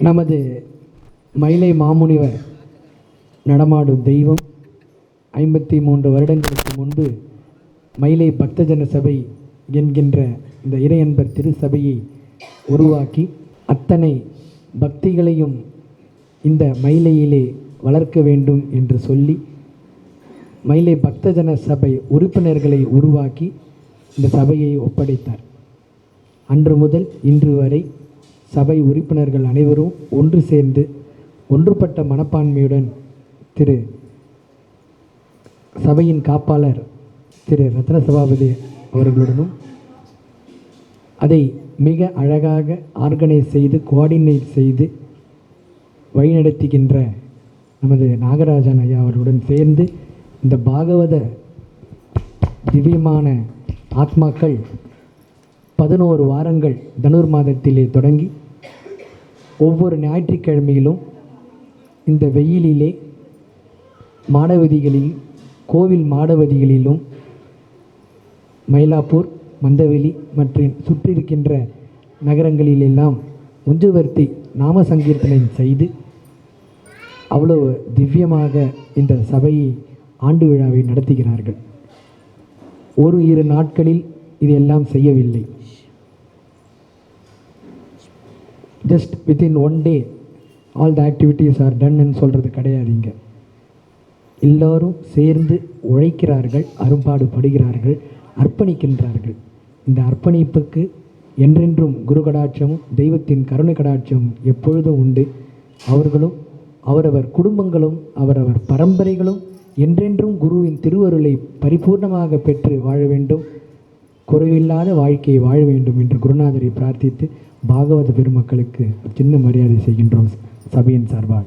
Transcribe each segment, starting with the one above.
நமது மயிலை மாமுனிவர் நடமாடும் தெய்வம். ஐம்பத்தி மூன்று வருடங்களுக்கு முன்பு மயிலை பக்தஜன சபை என்கின்ற இந்த இறையன்பர் திருச்சபையை உருவாக்கி அத்தனை பக்திகளையும் இந்த மயிலையிலே வளர்க்க வேண்டும் என்று சொல்லி மயிலை பக்தஜன சபை உறுப்பினர்களை உருவாக்கி இந்த சபையை ஒப்படைத்தார். அன்று முதல் இன்று வரை சபை உறுப்பினர்கள் அனைவரும் ஒன்று சேர்ந்து ஒன்றுபட்ட மனப்பான்மையுடன் திரு சபையின் காப்பாளர் திரு ரத்ன சபாபதி அவர்களுடனும் அதை மிக அழகாக ஆர்கனைஸ் செய்து கோஆர்டினேட் செய்து வழிநடத்துகின்ற நமது நாகராஜன் ஐயா அவர்களுடன் சேர்ந்து இந்த பாகவத திவ்யமான ஆத்மாக்கள் பதினோரு வாரங்கள் தனுர் மாதத்திலே தொடங்கி ஒவ்வொரு ஞாயிற்றுக்கிழமையிலும் இந்த வெயிலிலே மாடவதிகளில் கோவில் மாடவதிகளிலும் மயிலாப்பூர் மந்தவெளி மற்றும் சுற்றியிருக்கின்ற நகரங்களிலெல்லாம் முஞ்சுவர்த்தி நாம சங்கீர்த்தனை செய்து அவ்வளவு திவ்யமாக இந்த சபையை ஆண்டு விழாவை நடத்துகிறார்கள். ஒரு இரு நாட்களில் இதெல்லாம் செய்யவில்லை. Just within one day all the activities are டன்னு சொல்கிறது கிடையாதுங்க எல்லோரும் சேர்ந்து உழைக்கிறார்கள் அரும்பாடுபடுகிறார்கள் அர்ப்பணிக்கின்றார்கள். இந்த அர்ப்பணிப்புக்கு என்றென்றும் குரு கடாட்சமும் தெய்வத்தின் கருணை கடாட்சமும் எப்பொழுதும் உண்டு. அவர்களும் அவரவர் குடும்பங்களும் அவரவர் பரம்பரைகளும் என்றென்றும் குருவின் திருவருளை பரிபூர்ணமாக பெற்று வாழ வேண்டும். குறைவில்லாத வாழ்க்கையை வாழ வேண்டும் என்று குருநாதரை பிரார்த்தித்து பாகவத பெருமக்களுக்கு சின்ன மரியாதை செய்கின்றோம் சபையின் சார்பாக.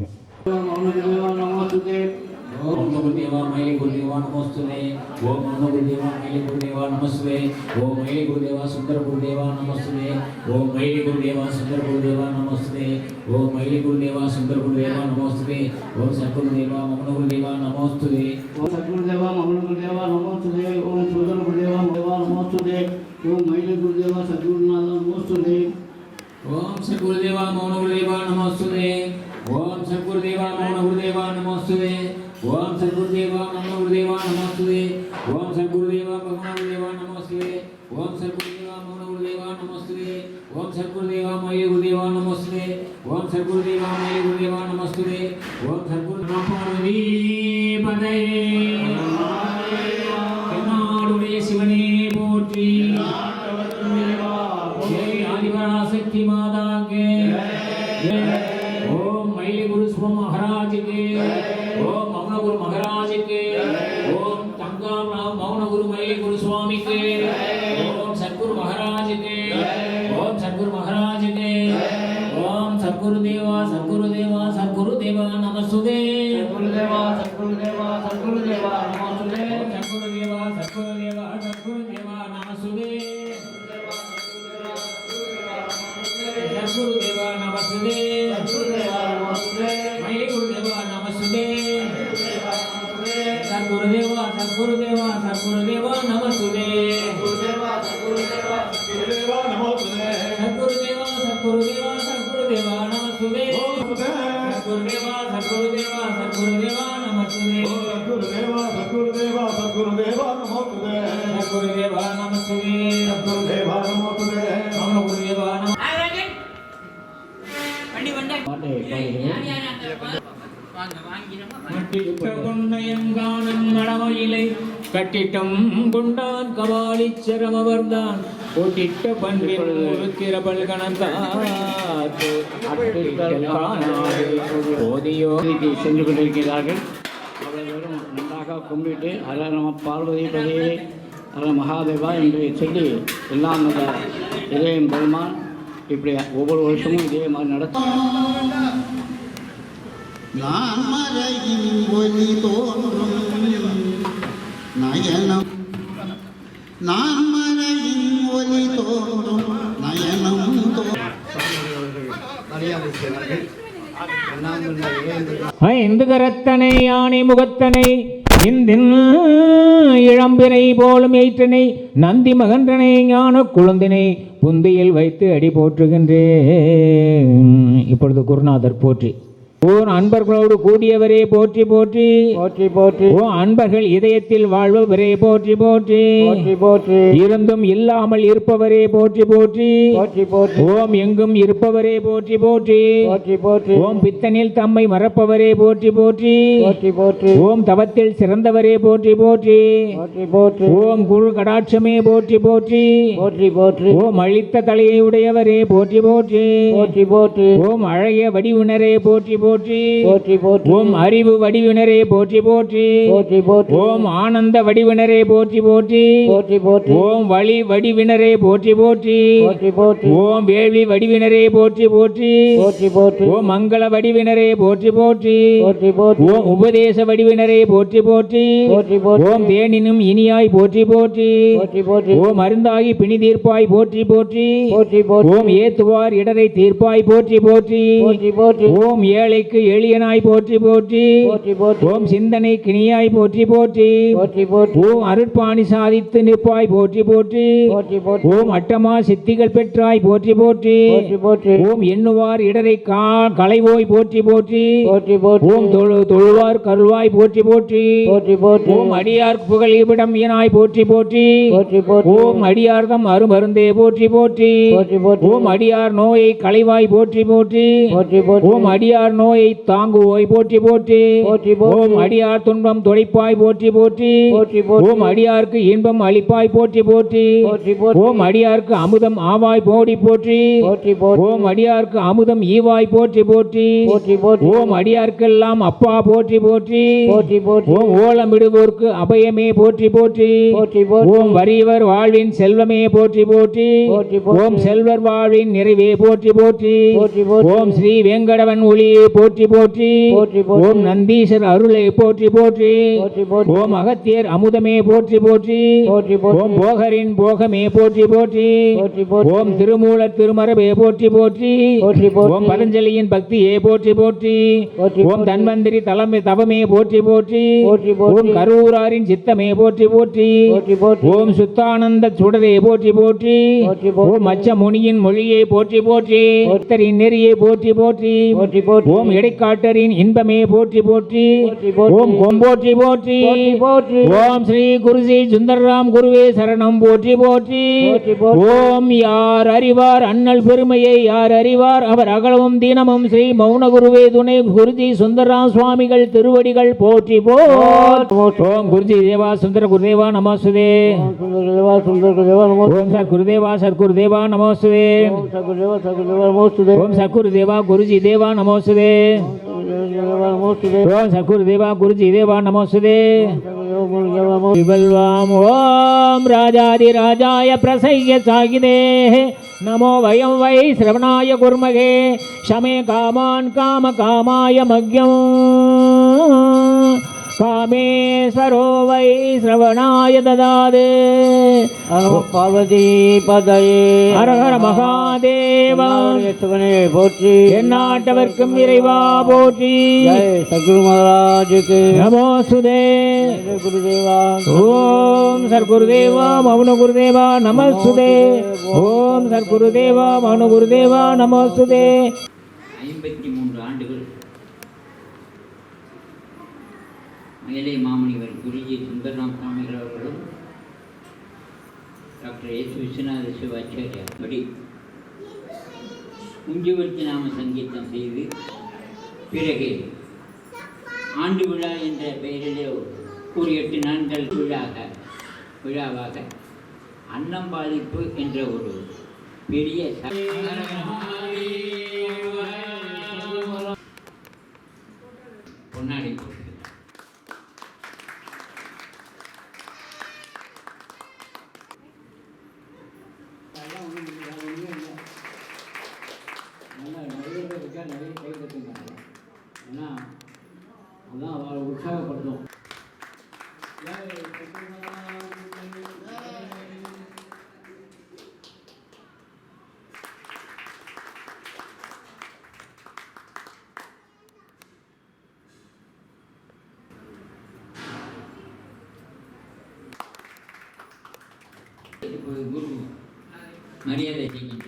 ஓம் குருதேவா மயிலை குருதேவா நமஸ்துவே ஓம் அனு குருதேவா மயிலை குருதேவா நமஸ்துவே ஓம் மயிலை குருதேவா சுந்தர குருதேவா நமஸ்துவே ஓம் மயிலை குருதேவா சுந்தர குருதேவா நமஸ்துவே ஓம் மயிலை ఓం మైల గురుదేవ సద్గురునాథ నమోస్తుదే ఓం సద్గురుదేవా మౌన గురుదేవ నమోస్తుదే ఓం సద్గురుదేవా మౌన గురుదేవ నమోస్తుదే ఓం సద్గురుదేవా మౌన గురుదేవ నమోస్తుదే ఓం సద్గురుదేవా మౌన గురుదేవ నమోస్తుదే ఓం సద్గురుదేవా మౌన గురుదేవ నమోస్తుదే ఓం సద్గురుదేవా మయ గురుదేవ నమోస్తుదే ఓం సద్గురుదేవా మయ గురుదేవ నమోస్తుదే ఓం సద్గురు పార్వతీ పదయే சத்குருதேவா சத்குருதேவா கட்டிட்டம் கொண்டான் கபாலி சிரமவர்தான் கொட்டிட்ட பல்கணந்தாத்து போதியோ பூஜை சென்று கொண்டிருக்கிறார்கள். அவர்களும் நன்றாக கும்பிட்டு ஹர நம பார்வதி பதியே ஹர மகாதேவா என்று சொல்லி எல்லாம் அந்த இதயம் பெருமான் இப்படி ஒவ்வொரு வருஷமும் இதே மாதிரி நடத்தும். நான் மறையின் ஒளி தோன்றும். நயனம். நாமரையின் ஒலி தோறும் நயனம் இந்துகரத்தனை கரத்தனை யானை முகத்தனை இந்தின் இளம்பினை போலும் எயிற்றனை நந்தி மகன்றனை ஞான குழந்தினை புந்தியில் வைத்து அடி போற்றுகின்றேன். இப்பொழுது குருநாதர் போற்றி. ஓ அன்பர்களோடு கூடியவரே போற்றி போற்றி போற்றி போற்றி ஓ அன்பர்கள் இதயத்தில் வாழ்பவரே போற்றி போற்றி போற்றி போற்றி இருந்தும் இல்லாமல் இருப்பவரே போற்றி போற்றி போற்றி போற்றி ஓம் எங்கும் இருப்பவரே போற்றி போற்றி போற்றி போற்றி ஓம் பித்தனில் தம்மை மறப்பவரே போற்றி போற்றி போற்றி போற்றி ஓம் தவத்தில் சிறந்தவரே போற்றி போற்றி போற்றி போற்றி ஓம் குரு கடாட்சமே போற்றி போற்றி போற்றி போற்றி ஓம் அழித்த தலையை உடையவரே போற்றி போற்றி போற்றி போற்றி ஓம் அழகிய வடிவினரே போற்றி போற்றி போற்றி போற்றி ஓம் அறிவு வடிவினரே போற்றி போற்றி போற்றி போற்றி ஓம் ஆனந்த வடிவினரே போற்றி போற்றி போற்றி போற்றி ஓம் வழி வடிவினரே போற்றி போற்றி போற்றி போற்றி ஓம் வேள்வி வடிவினரே போற்றி போற்றி போற்றி போற்றி ஓம் மங்கள வடிவினரே போற்றி போற்றி போற்றி போற்றி ஓம் உபதேச வடிவினரே போற்றி போற்றி போற்றி போற்றி ஓம் தேனினும் இனியாய் போற்றி போற்றி போற்றி போற்றி ஓம் அருந்தாகி பிணி தீர்ப்பாய் போற்றி போற்றி போற்றி போற்றி ஓம் ஏத்துவார் இடரை தீர்ப்பாய் போற்றி போற்றி போற்றி போற்றி ஓம் ஏழைக்கு எளியனாய் போற்றி போற்றி ஓம் சிந்தனை கிணியாய் போற்றி போற்றி ஓம் அருட்பாணி சாதித்து நிற்பாய் போற்றி போற்றி ஓம் அட்டமா சித்திகள் பெற்றாய் போற்றி போற்றி போற்றி போற்றி ஓம் எண்ணுவார் இடரை களைவோய் போற்றி போற்றி ஓம் தொழு தொழுவார் கருள்வாய் போற்றி போற்றி ஓம் அடியார் புகழ் இவிடம் இயனாய் போற்றி போற்றி ஓம் அடியார்தம் அருமருந்தே போற்றி போற்றி ஓம் அடியார் நோயை களைவாய் போற்றி போற்றி போற்றி போற்றி ஓம் அடியார் நோயை தாங்குவோய் போற்றி போற்றி போற்றி ஓம் அடியார் துன்பம் துடைப்பாய் போற்றி போற்றி போற்றி ஓம் அடியார்க்கு இன்பம் அளிப்பாய் போற்றி போற்றி ஓம் அடியார்க்கு அமுதம் ஆவாய் போடி போற்றி ஓம் அடியார்க்கு அமுதம் ஈவாய் போற்றி போற்றி ஓம் அடியார்க்கெல்லாம் அப்பா போற்றி போற்றி ஓம் ஓலமிடுவோர்க்கு அபயமே போற்றி போற்றி ஓம் வறியவர் வாழ்வின் செல்வமே போற்றி போற்றி ஓம் செல்வர் வாழ்வின் நிறைவே போற்றி போற்றி போற்றி போற்றி ஓம் ஸ்ரீ வேங்கடவன் ஒளியே போற்றி போற்றி ஓம் நந்தீசர் அருளை போற்றி போற்றி ஓம் அகத்தியர் அமுதமே போற்றி போற்றி ஓம் போகரின் போகமே போற்றி போற்றி ஓம் திருமூலர் திருமரபே போற்றி போற்றி ஓம் பதஞ்சலியின் பக்தியே போற்றி போற்றி ஓம் தன்வந்திரி தலைமை தவமே போற்றி போற்றி ஓம் கரூராரின் சித்தமே போற்றி போற்றி ஓம் சுத்தானந்த சுடரே போற்றி போற்றி ஓம் மச்ச முனியின் மொழியை போற்றி போற்றி நெறியை போற்றி போற்றி போற்றி ஓம் இடைக்காட்டரின் இன்பமே போற்றி போற்றி. ஓம் கொம்போற்றி போற்றி போற்றி. ஓம் ஸ்ரீ குருஜி சுந்தரராம் குருவே சரணம் போற்றி போற்றி. ஓம் யார் அறிவார் அண்ணல் பெருமையை யார் அறிவார்? அவர் அகலமும் தீனமும் ஸ்ரீ மௌன குருவே துணை குருஜி சுந்தரராம் சுவாமிகள் திருவடிகள் போற்றி போற்றி ஓம் குருஜி தேவா சுந்தர குருதேவா நமஸ்தே ஓம் சர் குருதேவா சர் குருதேவா நமஸ்தே ஓம் சகுதேவா சகுதேவா நமோஸ்துதே. ஓம் சக்குரு தேவா குருஜி தேவா நமஸ்தே ஓம் சக்குரு தேவா குருஜி தேவா நமஸ்தே சகுதேவா முருகேவா நமோ விபல்வாம் ஓம் ராஜாதிராஜாய பிரசய்ய சாகிதே நமோ வயம் வை சிரவணாய குர்மகே ஷமே காமான் காம காமாய மக்யம் காமேஸ்வரோ வை சிரவணாய ததாது. நம பார்வதி பதையே. ஹர ஹர மகாதேவா போற்றி. எந்நாட்டவர்க்கும் இறைவா போற்றி. சத்குரு மகாராஜுக்கு. நமோசுதே ஜெய் குருதேவா. ஓம் சர்க்குருதேவா மௌன குருதேவா. நமஸ்துதே ஓம் சர்க்குருதேவா மௌன குருதேவா நமஸ்துதே ஐம்பத்தி மூன்று ஆண்டுகள் மேலே மாமணிவர் குருஜி சுந்தரராம் சுவாமிகள் அவர்களும் டாக்டர் எஸ் விஸ்வநாத சிவாச்சாரியா படி குஞ்சுவர்த்தி நாம சங்கீதம் செய்து பிறகு ஆண்டு விழா என்ற பெயரிலே ஒரு எட்டு நாட்கள் விழாக விழாவாக அன்னம் பாதிப்பு என்ற ஒரு பெரிய કોઈ ગુરુ મર્યાદા જીવન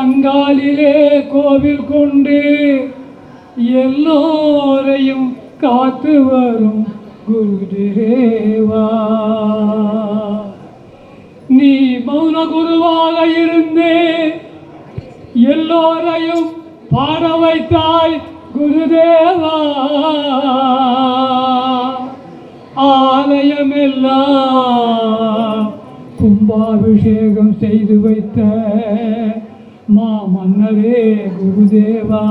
தங்காலிலே கோவில் கொண்டு எல்லோரையும் காத்து வரும் குருதேவா. நீ மௌன குருவாக இருந்து எல்லோரையும் பாட வைத்தாய் குருதேவா. ஆலயமெல்லாம் கும்பாபிஷேகம் செய்து வைத்த மா மன்னரே குருதேவா.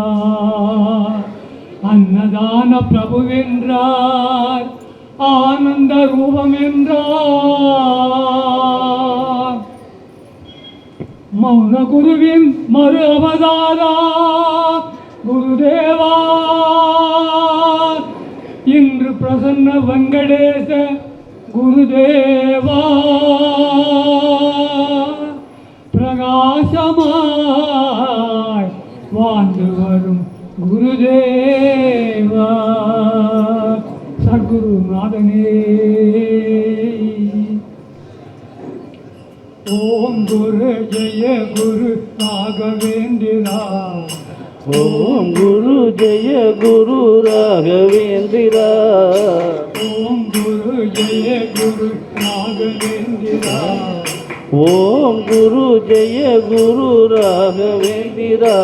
அன்னதான பிரபுவென்றார் ஆனந்த ரூபம் என்றார் மௌன குருவின் மறு அவதாரா குருதேவா. இன்று பிரசன்ன வெங்கடேச குருதேவா. பிரகாசமாய் வாழ்ந்து வரும் குருதேவா சத்குருநாதனே ஓம் குரு ஜெய குரு ராகவேந்திரா ஓம் குரு ஜெய குரு ராகவேந்திரா ஓம் குரு ஜெய குரு ராகவேந்திரா ஓம் குரு ஜெய குரு ராகவேந்திரா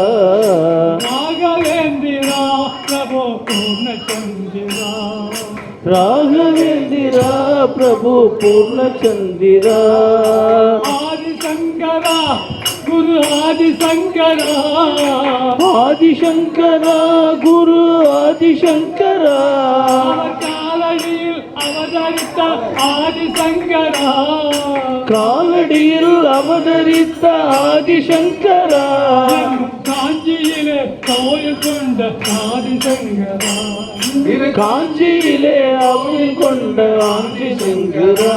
ராகவேந்திரா பிரபு பூர்ணச்சந்திரா ராகவேந்திரா பிரபு பூர்ணச்சந்திரா ஆதிசங்கரா குரு ஆதிசங்கரா ஆதிசங்கரா குரு ஆதிசங்கரா காலடியில் அவதரித்த ஆதிசங்கரா. காலடியில் அவதரித்த ஆதிசங்கரா. காஞ்சியிலே கோயில் கொண்ட ஆதிசங்கரா. காஞ்சியிலே அவள் கொண்ட ஆதிசங்கரா.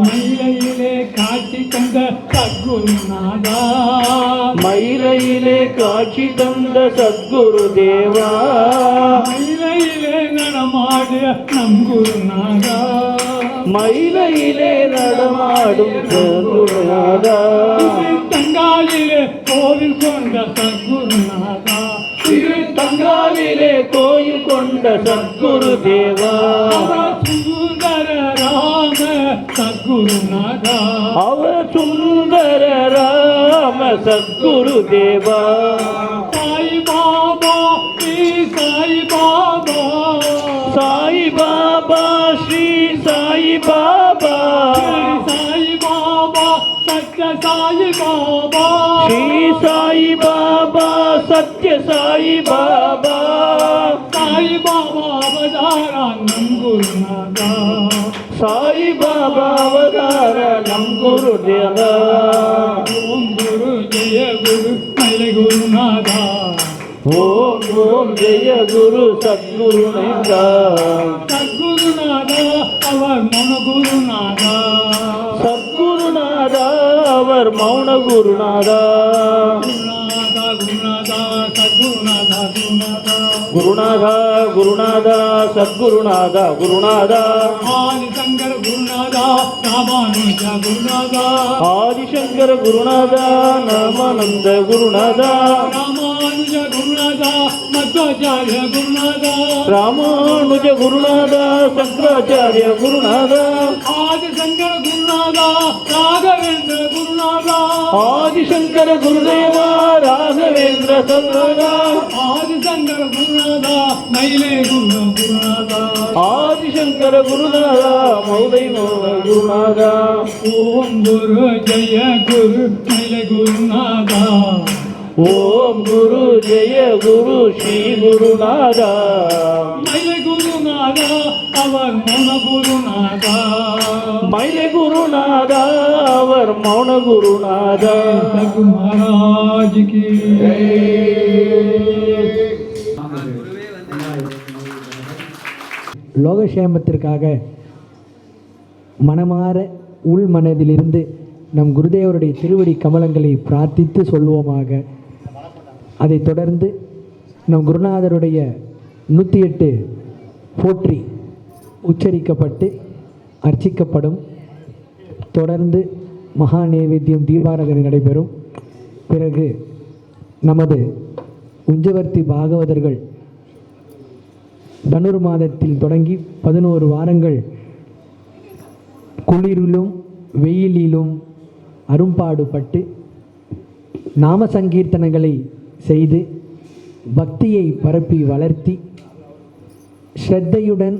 மயிலையிலே காட்சி கண்ட சத்குருநாதா மயிலையிலே காட்சி தந்த சத்குரு தேவா. மயிலையிலே நடமாடிய நம் குருநாதா மயிலையிலே நடமாடும் சத்குருநாதா தங்காலிலே கோவில் கொண்ட சத்குருநாதா திரு தங்காலிலே கோயில் கொண்ட சத்குரு தேவா. சுந்தர ராம சத்குருநாதா அவர் சுந்தர ராம சத்குரு தேவா சாய் பாபா ஸ்ரீ சாய் பாபா சாய் பாபா ஸ்ரீ சாய் பாபா சாய் பாபா சத்ய சாய் பாபா ஸ்ரீ சாய் பாபா சத்ய சாய் பாபா சாய் பாபா அவதாரம் குருநாதா. சாய் பாபா அவதார நம் குரு ஓம் குரு ஜெய குரு மலை குருநாதா ஓம் ஓம் ஜெய குரு சத்குரு சத்குருநாதா அவர் மன குருநாதா சத்குருநாதா அவர் மௌன குருநாதா. குருநாதா குருநாதா சத்குருநாதா குருநாதா. ஆதிசங்கர குருநாதா ராமானுஜ குருநாதா. ஆதிசங்கர குருநாதா நாமானந்த குருநாதா. ராமானுஜ குருநாதா மத்வாச்சாரிய குருநாதா. ராமானுஜ குருநாதா சங்கராச்சாரிய குருநாதா. ஆதிசங்கர குருநாதா ராகவேந்திர குருநாதா குருநாதா மயிலே குரு குருநாதா. ஆதிசங்கர குருநாதா மௌதை குருநாதா. ஓம் குரு ஜெய குரு மயிலே குருநாதா. ஓம் குரு ஜெய குரு ஸ்ரீ குருநாதா. மயிலே குருநாதா அவர் மௌன குருநாதா. மயிலை குருநாதா அவர் மௌன குருநாதா. மகாராஜ் கி லோகக்ஷேமத்திற்காக மனமாற உள் மனதிலிருந்து நம் குருதேவருடைய திருவடி கமலங்களை பிரார்த்தித்து சொல்வோமாக. அதைத் தொடர்ந்து நம் குருநாதருடைய நூற்றி எட்டு போற்றி உச்சரிக்கப்பட்டு அர்ச்சிக்கப்படும். தொடர்ந்து மகா நைவேத்தியம் தீபாராதனை நடைபெறும். பிறகு நமது உஞ்சவர்த்தி பாகவதர்கள் தனுர் மாதத்தில் தொடங்கி பதினோரு வாரங்கள் குளிரிலும் வெயிலிலும் அரும்பாடுபட்டு நாம சங்கீர்த்தனங்களை செய்து பக்தியை பரப்பி வளர்த்தி ஸ்ரத்தையுடன்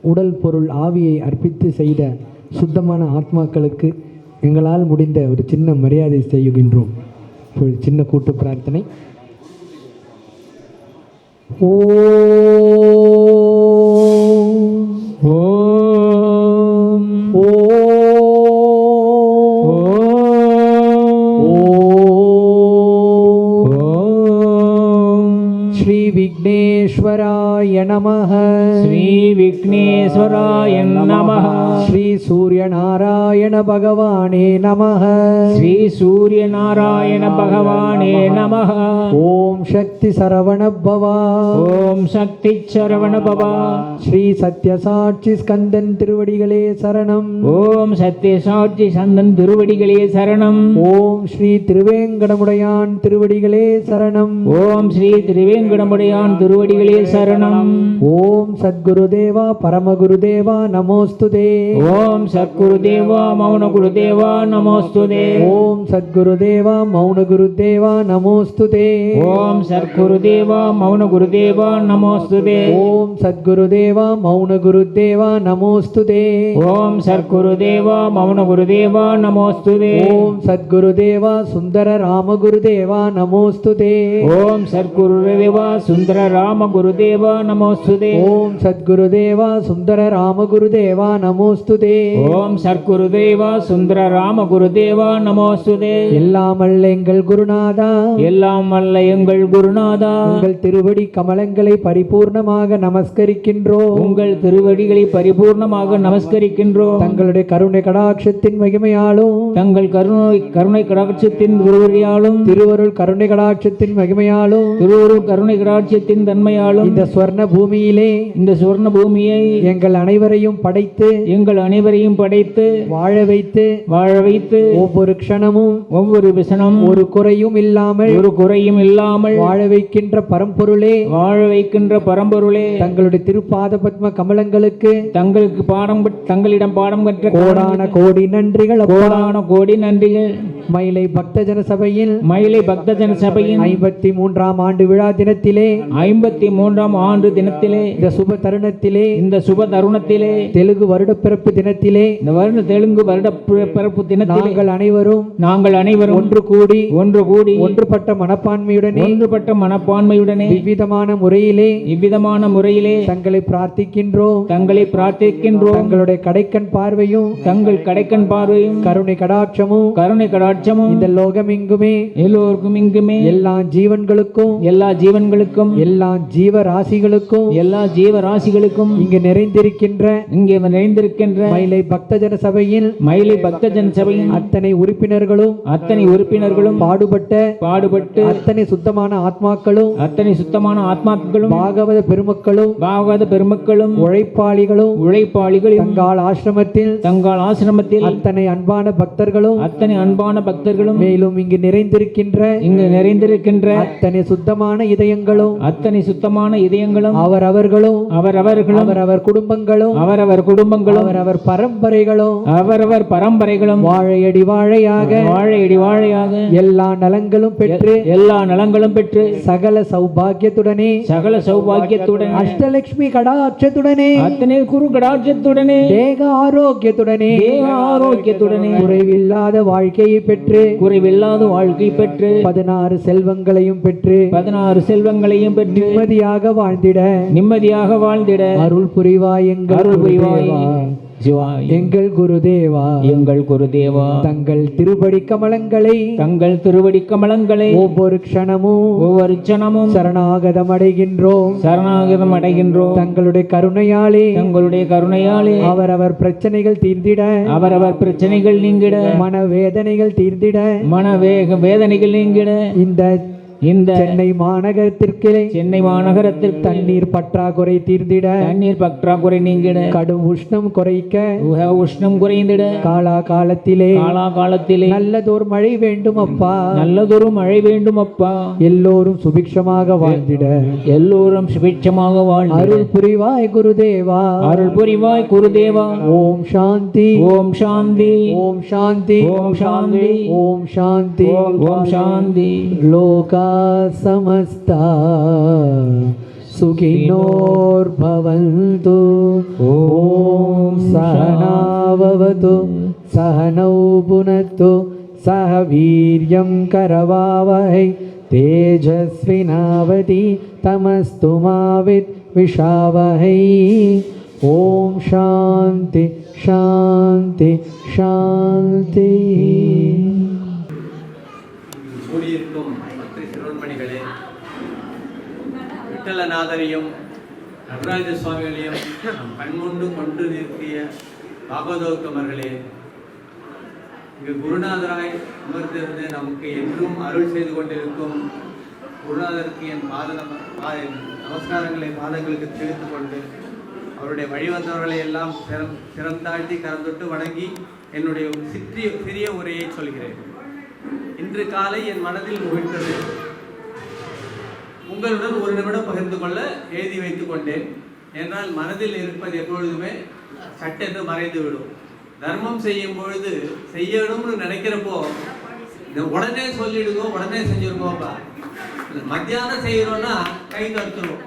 உடல் பொருள் ஆவியை அர்ப்பித்து செய்த சுத்தமான ஆத்மாக்களுக்கு எங்களால் முடிந்த ஒரு சின்ன மரியாதை செய்கின்றோம். ஒரு சின்ன கூட்டு பிரார்த்தனை. ஓ ஓம் ஸ்ரீ விக்னேஸ்வராய நமः ஸ்ரீ விக்னேஸ்வராய நமः ஸ்ரீ சூரியநாராயண பகவானே நமः ஸ்ரீ சூரியநாராயண பகவானே நமः ஓம் சக்தி சரவணபவா ஓம் சக்தி சரவண பவா. ஸ்ரீ சத்யசாட்சி ஸ்கந்தன் திருவடிகளே சரணம். ஓம் சத்யசாட்சி சந்தன் திருவடிகளே சரணம். ஓம் ஸ்ரீ திருவேங்கடமுடையான் திருவடிகளே சரணம். ஓம் ஸ்ரீ திருவேங்கடமுடையான் திருவடிகளே சரணம். ஓம் சத்குருதேவா பரமகுருதேவா நமோஸ்துதே ஓம் சத்குருதேவா மௌன குருதேவா நமோஸ்துதே ஓம் சத்குருதேவா மௌன குருதேவா நமோஸ்துதே ஓம் சத்குருதேவா மௌன குருதேவா நமோஸ்துதே ஓம் சத்குருதேவா மௌன குருதேவா நமோஸ்துதே ஓம் சத்குருதேவா மௌன குருதேவா நமோஸ்துதே ஓம் சத்குருதேவா சுந்தர ராமகுருதேவா நமோஸ்துதே ஓம் சத்குருதேவா சுந்தர ராம குருதேவா நமோஸ்துதே ஓம் சத்குருதேவா சுந்தர ராமகுருதேவா நமோஸ்துதே ஓம் சத்குருதேவா சுந்தர ராம குருதேவா நமோஸ்துதே எல்லாமல்ல எங்கள் குருநாதா। எல்லாம் வல்ல எங்கள் குருநாதா। உங்கள் திருவடி கமலங்களை பரிபூர்ணமாக நமஸ்கரிக்கின்றோம். உங்கள் திருவடிகளை பரிபூர்ணமாக நமஸ்கரிக்கின்றோம். தங்களுடைய கருணை கடாட்சத்தின் மகிமையாலும் தங்கள் கருணை கருணை கடாட்சத்தின் திருவடியாலும் திருவருள் கருணை கடாட்சத்தின் மகிமையாலும் திருவருள் கருணை கடாட்சத்தின் தன்மையாலும் இந்த ஸ்வர்ண பூமியிலே இந்த சுவர்ண பூமியை எங்கள் அனைவரையும் படைத்து எங்கள் அனைவரையும் படைத்து வாழ வைத்து வாழ வைத்து ஒவ்வொரு க்ஷணமும் ஒவ்வொரு விசனம் ஒரு குறையும் இல்லாமல் ஒரு குறையும் இல்லாமல் வாழ வைக்கின்ற பரம்பொருளே வாழ வைக்கின்ற பரம்பொருளே தங்களுடைய திருப்பாத பத்ம கமலங்களுக்கு தங்களுக்கு பாடம் தங்களிடம் பாடம் கற்ற கோடான கோடி நன்றிகள். கோடான கோடி நன்றிகள் மயிலை பக்தஜன சபையில் மயிலை பக்தஜன சபையின் ஐம்பத்தி மூன்றாம் ஆண்டு விழா தினத்திலே ஐம்பத்தி மூன்றாம் ஆண்டு புத்தாண்டு தினத்திலே இந்த சுப தருணத்திலே இந்த சுப தருணத்திலே தெலுங்கு வருடப்பிறப்பு தினத்திலே இந்த வருட தெலுங்கு வருட பிறப்பு தினத்திலே நாங்கள் அனைவரும் நாங்கள் அனைவரும் ஒன்று கூடி ஒன்று கூடி ஒன்றுபட்ட மனப்பான்மையுடனே ஒன்றுபட்ட மனப்பான்மையுடனே விவிதமான முறையிலே இவ்விதமான முறையிலே தங்களை பிரார்த்திக்கின்றோம். தங்களை பிரார்த்திக்கின்றோம். தங்களுடைய கடைக்கண் பார்வையும் தங்கள் கடைக்கண் பார்வையும் கருணை கடாட்சமும் கருணை கடாட்சமும் இந்த லோகமெங்குமே எல்லோருக்கும் இங்குமே எல்லா ஜீவன்களுக்கும் எல்லா ஜீவன்களுக்கும் எல்லா ஜீவ ராசிகளுக்கும் எல்லா ஜீவராசிகளுக்கும் இங்கு நிறைந்திருக்கின்ற இங்கே நிறைந்திருக்கின்ற மயிலை பக்தஜன சபையில் மயிலை பக்தஜன சபையின் அத்தனை உறுப்பினர்களும் அத்தனை உறுப்பினர்களும் பாடுபட்ட பாடுபட்டு அத்தனை சுத்தமான ஆத்மாக்களும் அத்தனை சுத்தமான ஆத்மாக்களும் பாகவத பெருமக்களும் பாகவத பெருமக்களும் உழைப்பாளிகளும் உழைப்பாளிகளும் தங்கால் ஆசிரமத்தில் தங்கள் ஆசிரமத்தில் அத்தனை அன்பான பக்தர்களும் அத்தனை அன்பான பக்தர்களும் மேலும் இங்கு நிறைந்திருக்கின்ற இங்கு நிறைந்திருக்கின்ற அத்தனை சுத்தமான இதயங்களும் அத்தனை சுத்தமான இதயங்களும் அவரவர்களும் அவரவர்களும் அவரவர் குடும்பங்களும் அவரவர் குடும்பங்களும் அவரவர் பரம்பரைகளும் அவரவர் பரம்பரைகளும் வாழையடி வாழையாக வாழையடி வாழையாக எல்லா நலங்களும் பெற்று எல்லா நலங்களும் பெற்று சகல சௌபாகியத்துடனே சகல சௌபாகியத்துடன் அஷ்டலட்சுமி கடாட்சத்துடனே அத்தனை குரு கடாட்சத்துடனே தேக ஆரோக்கியத்துடனே தேக ஆரோக்கியத்துடனே குறைவில்லாத வாழ்க்கையை பெற்று குறைவில்லாத வாழ்க்கை பெற்று பதினாறு செல்வங்களையும் பெற்று பதினாறு செல்வங்களையும் பெற்று நிம்மதியாக வாழ்ந்திட. நிம்மதியாக வாழ்ந்திட. அருள் புரிவாய் எங்கள் அருள் புரிவாய். எங்கள் குருதேவா. எங்கள் குருதேவா. தங்கள் திருப்படி கமலங்களை. தங்கள் திருவடி கமலங்களை. ஒவ்வொரு க்ஷணமும் ஒவ்வொரு க்ஷணமும் சரணாகதம் அடைகின்றோம். சரணாகதம் அடைகின்றோம். தங்களுடைய கருணையாலே. தங்களுடைய கருணையாலே. அவரவர் பிரச்சனைகள் தீர்ந்திட. அவரவர் பிரச்சனைகள் நீங்கிட. மனவேதனைகள் தீர்ந்திட. மன வேக வேதனைகள் நீங்கிட. இந்த இந்த சென்னை மாநகரத்திற்கு சென்னை மாநகரத்தில் தண்ணீர் பற்றாக்குறை தீர்ந்திட தண்ணீர் பற்றாக்குறை நீங்கிட கடும் உஷ்ணம் குறைக்க உஷ்ணம் குறைந்திட காலா காலத்திலே காலா காலத்திலே நல்லதோர் மழை வேண்டும் அப்பா. நல்லதொரு மழை வேண்டும் அப்பா. எல்லோரும் சுபிக்ஷமாக வாழ்ந்திட. எல்லோரும் சுபிட்சமாக வாழ் அருள் புரிவாய் குருதேவா. அருள் புரிவாய் குருதேவா. ஓம் சாந்தி. ஓம் சாந்தி. ஓம் சாந்தி. ஓம் சாந்தி. ஓம் சாந்தி. ஓம் சாந்தி. लोका समस्ता सुखिनोर्भवन्तु ॐ सहनाववतु सहनौ पुनत्तु सह वीर्यं करवावहै तेजस्विनावति तमस्तु मा विद्विषावहै ॐ शान्ति शान्ति शान्तिः கூடியிருக்கும் விட்டலநாதரையும் நடராஜ சுவாமிகளையும் நம் கண்முண்டு கொண்டு நிறுத்திய பாகவதோத்தமர்களே இங்கு குருநாதராய் அமர்ந்திருந்து நமக்கு என்றும் அருள் செய்து கொண்டிருக்கும் குருநாதருக்கு என் பாத நம பா- நமஸ்காரங்களை பாதங்களுக்கு தெரிவித்துக் கொண்டு அவருடைய வழிவந்தவர்களை எல்லாம் சிரம் சிரம் தாழ்த்தி வணங்கி என்னுடைய சிற்றிய சிறிய உரையை சொல்கிறேன். இன்று காலை என் மனதில் முகிழ்ந்தது உங்களுடன் ஒரு நிமிடம் பகிர்ந்து கொள்ள எழுதி வைத்துக் கொண்டேன். ஏனால் மனதில் இருப்பது எப்பொழுதுமே சட்டென்று மறைந்து விடும். தர்மம் செய்யும் பொழுது செய்யணும்னு நினைக்கிறப்போ உடனே சொல்லிடுங்க உடனே செஞ்சிருக்கோம்ப்பா மத்தியானம் செய்யறோம்னா கை தடுத்துரும்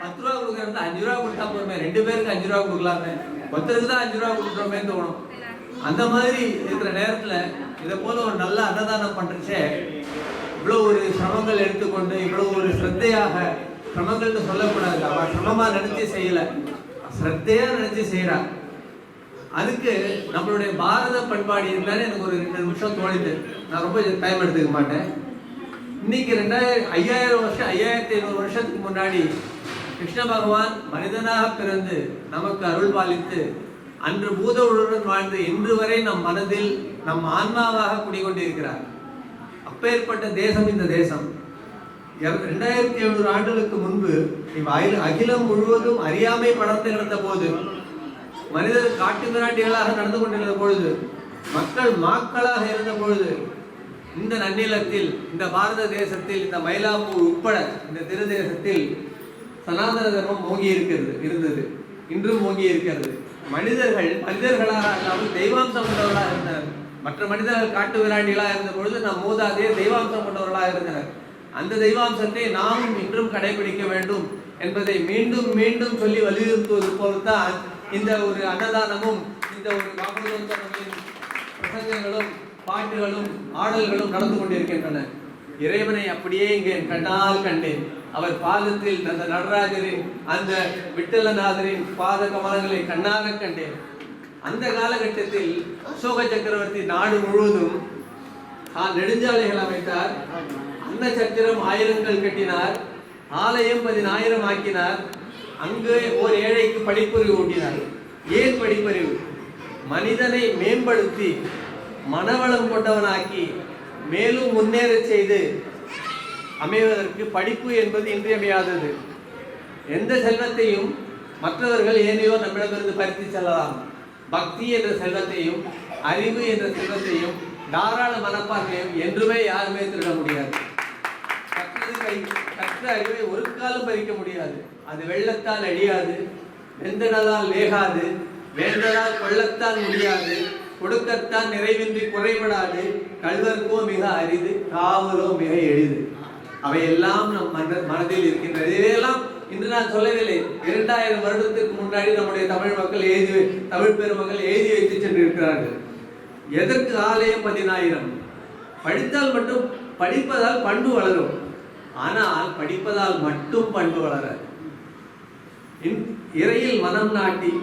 பத்து ரூபா கொடுக்கறது அஞ்சு ரூபா கொடுத்தா போதுமே. ரெண்டு பேருக்கு அஞ்சு ரூபா கொடுக்கலாமே. ஒருத்தருக்கு தான் அஞ்சு ரூபா கொடுக்குறோமே தோணும். அந்த மாதிரி இருக்கிற நேரத்தில் இதை போல ஒரு நல்ல அன்னதானம் பண்ணுறச்சே இவ்வளோ ஒரு சிரமங்கள் எடுத்துக்கொண்டு இவ்வளோ ஒரு ஸ்ரத்தையாக சிரமங்கள்னு சொல்லக்கூடாது. அவள் சிரமமாக நினச்சி செய்யலை. ஸ்ரத்தையாக நினச்சி செய்யறா அதுக்கு நம்மளுடைய பாரத பண்பாடு இருந்தாலும் எனக்கு ஒரு ரெண்டு நிமிஷம் தோணுது. நான் ரொம்ப டைம் எடுத்துக்க மாட்டேன். இன்னைக்கு ரெண்டாயிரம் ஐயாயிரம் வருஷம் ஐயாயிரத்தி ஐநூறு வருஷத்துக்கு முன்னாடி கிருஷ்ண பகவான் மனிதனாக பிறந்து நமக்கு அருள் பாலித்து அன்று பூதவுடன் வாழ்ந்து இன்று வரை நம் மனதில் நம் ஆன்மாவாக குடிகொண்டிருக்கிறார். அப்பேற்பட்ட தேசம் இந்த தேசம். ரெண்டாயிரத்தி எழுநூறு ஆண்டுகளுக்கு முன்பு இவ் அகில- அகிலம் முழுவதும் அறியாமை படர்ந்து கிடந்த போது மனிதர் காட்டு மிராண்டிகளாக நடந்து கொண்டிருந்த பொழுது மக்கள் மாக்களாக இருந்த பொழுது இந்த நன்னிலத்தில் இந்த பாரத தேசத்தில் இந்த மயிலாப்பூர் உட்பட இந்த திரு தேசத்தில் சனாதன தர்மம் மோங்கி இருக்கிறது இருந்தது. இன்றும் மோங்கி இருக்கிறது. மனிதர்கள் மனிதர்களாக அல்லாமல் தெய்வாம்சம் உள்ளவர்களாக இருந்தனர். மற்ற மனிதர்கள் காட்டு விராண்டிகளாக இருந்த பொழுது நாம் மூதாதையர் தெய்வாம்சம் கொண்டவர்களாக இருந்தனர். அந்த தெய்வாம்சத்தை நாமும் இன்றும் கடைபிடிக்க வேண்டும் என்பதை மீண்டும் மீண்டும் சொல்லி வலியுறுத்துவது போல்தான் இந்த ஒரு அன்னதானமும் இந்த ஒரு பாகவதோத்தமின் பிரசங்கங்களும் பாட்டுகளும் ஆடல்களும் நடந்து கொண்டிருக்கின்றன. இறைவனை அப்படியே இங்கே கண்ணால் கண்டேன். அவர் பாதத்தில் அந்த நடராஜரின் அந்த விட்டலநாதரின் பாத கமலங்களை கண்ணாக கண்டேன். அந்த காலகட்டத்தில் அசோக சக்கரவர்த்தி நாடு முழுவதும் நெடுஞ்சாலைகள் அமைத்தார். அன்ன சத்திரம் ஆயிரங்கள் கட்டினார். ஆலயம் பதினாயிரம் ஆக்கினார். அங்கு ஒரு ஏழைக்கு படிப்பறிவு ஊட்டினார். ஏன் படிப்பறிவு? மனிதனை மேம்படுத்தி மனவளம் கொண்டவனாக்கி மேலும் முன்னேறச் செய்து அமைவதற்கு படிப்பு என்பது இன்றியமையாதது. எந்த செல்வத்தையும் மற்றவர்கள் ஏனையோ நம்மிடமிருந்து பறித்து செல்லலாம். பக்தி என்ற செல்வத்தையும் அறிவு என்ற செல்வத்தையும் தாராள மனப்பான்மையும் என்றுமே யாருமே திருட முடியாது. கற்றது கற்ற அறிவை ஒரு காலம் பறிக்க முடியாது. அது வெள்ளத்தால் அழியாது வெந்தனதால் வேகாது வேந்தனால் கொள்ளத்தான் முடியாது கொடுக்கத்தான் நிறைவின்றி குறைபடாது கல்வர்க்கோ மிக அரிது காவலோ மிக எளிது. அவையெல்லாம் நம் மனதில் இருக்கின்றது இதையெல்லாம் இன்று நான் சொல்லவில்லை. இரண்டாயிரம் வருடத்துக்கு முன்னாடி நம்முடைய தமிழ் மக்கள் எழுதி தமிழ் பெருமக்கள் எழுதி வைத்து சென்றிருக்கிறார்கள். எதற்கு ஆலயம் பதினாயிரம்? படித்தால் மட்டும் படிப்பதால் பண்பு வளரும். ஆனால் படிப்பதால் மட்டும் பண்பு வளராது இன்- இறையில் மனம் நாட்டி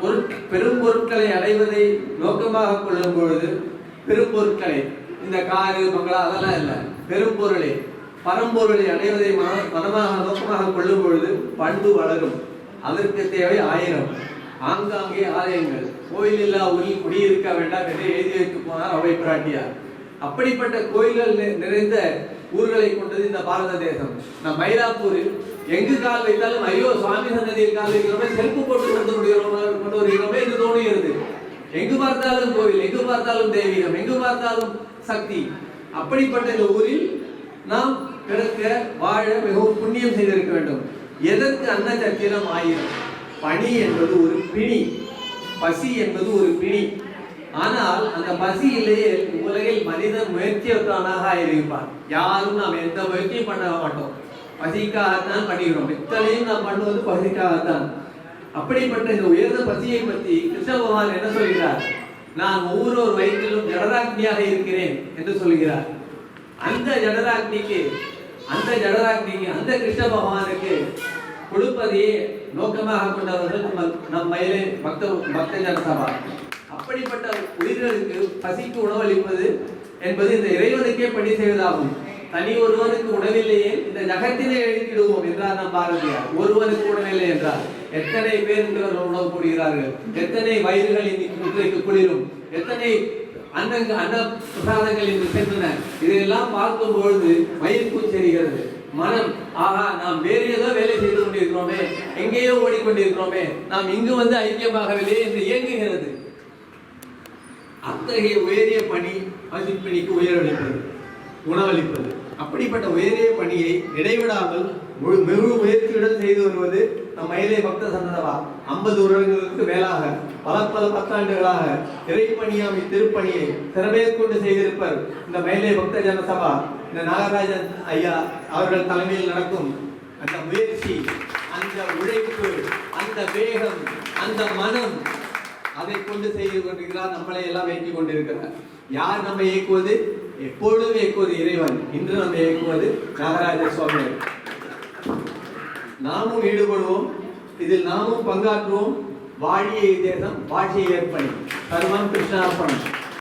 பொருட் பெரும் பொருட்களை அடைவதை நோக்கமாக கொள்ளும் பொழுது பெரும் பொருட்களை இந்த காரு மங்களா அதெல்லாம் இல்லை. பெரும் பொருளை. பரம்பொருளை அடைவதை மன- மனமாக நோக்கமாக கொள்ளும் பொழுது பண்பு வளரும். அதற்கு தேவை ஆயிரம். ஆங்காங்கே ஆலயங்கள். கோயில் இல்லா ஊரில் குடியிருக்க வேண்டாம் என்று எழுதி வைத்து போனார் அவை பிராட்டியார். அப்படிப்பட்ட கோயில்கள் நிறைந்த ஊர்களை கொண்டது இந்த பாரத தேசம். நம் மயிலாப்பூரில் எங்கு கால் வைத்தாலும் ஐயோ சுவாமி சன்னதியில் கால் வைக்கிறோமே செருப்பு போட்டு கொண்டு முடிகிறோமே கொண்டு வருகிறோமே என்று தோணுகிறது எங்கு பார்த்தாலும் கோவில் எங்கு பார்த்தாலும் தெய்வீகம் எங்கு பார்த்தாலும் சக்தி. அப்படிப்பட்ட இந்த ஊரில் நாம் பிறக்க வாழ மிகவும் புண்ணியம் செய்திருக்க வேண்டும். எதற்கு அன்ன சத்திரம் ஆயிரம்? பணி என்பது ஒரு பிணி. பசி என்பது ஒரு பிணி. ஆனால் அந்த பசி இல்லையே உலகில் மனிதன் முயற்சியற்றவனாக இருப்பான் யாரும் நாம் எந்த முயற்சியும் பண்ண மாட்டோம். பசிக்காகத்தான் பண்ணுகிறோம். இத்தனையும் நாம் பண்ணுவது பசிக்காகத்தான். அப்படிப்பட்ட இந்த உயர்ந்த பசியை பற்றி கிருஷ்ண பகவான் என்ன சொல்கிறார்? நான் ஒவ்வொரு வயிற்றிலும் ஜடராக்னியாக இருக்கிறேன் என்று சொல்கிறார். அந்த ஜடராக்னிக்கு அந்த ஜடராக்னிக்கு அந்த கிருஷ்ண பகவானுக்கு கொடுப்பதையே நோக்கமாக கொண்டவர்கள் நம்ம நம் மயிலே பக்த பக்த ஜனசபா அப்படிப்பட்ட உயிர்களுக்கு பசிக்கு உணவளிப்பது என்பது இந்த இறைவனுக்கே பணி செய்வதாகும். தனி ஒருவனுக்கு உணவில்லையே இந்த ஜகத்திலே எழுதிடுவோம் என்றார் நம் பாரதியார். ஒருவனுக்கு உணவில்லை என்றார். எத்தனை பேர் உணவு போடுகிறார்கள் எத்தனை வயிறுகள் இன்னைக்கு குளிரும்? எத்தனை அந்த அன்ன பிரசாதங்கள் இன்று சென்றன இதையெல்லாம் பார்க்கும் பொழுது வயிறு தெரிகிறது. மனம் ஆஹா நாம் வேறு ஏதோ வேலை செய்து கொண்டிருக்கிறோமே எங்கேயோ ஓடிக்கொண்டிருக்கிறோமே நாம் இங்கு வந்து ஐக்கியமாகவில்லை என்று இயங்குகிறது. அத்தகைய உயரிய பணி பசிப்பிணிக்கு உயரளிப்பது உணவளிப்பது. அப்படிப்பட்ட உயரிய பணியை இடைவிடாமல் முழு மிகு முயற்சியுடன் செய்து வருவது நம் மயிலை பக்த சந்ததவா ஐம்பது வருடங்களுக்கு மேலாக பல பல பத்தாண்டுகளாக இறைப்பணியாம் திருப்பணியை திறமேற்கொண்டு செய்திருப்பர் இந்த மயிலை பக்த ஜனசபா இந்த நாகராஜன் ஐயா அவர்கள் தலைமையில் நடக்கும் அந்த முயற்சி அந்த உழைப்பு அந்த வேகம் அந்த மனம் அதை கொண்டு செய்து கொண்டிருக்கிறார் நம்மளை எல்லாம் இயக்கிக் கொண்டிருக்கிறார். யார் நம்மை இயக்குவது? எப்பொழுதும் இயக்குவது இறைவன். இன்று நம்ம இயக்குவது நாகராஜ சுவாமிகள் நாமும் ஈடுபடுவோம். இதில் நாமும் பங்காற்றுவோம். வாழிய தேசம் வாழிய ஏற்பணி. சர்வம் கிருஷ்ணார்ப்பணம்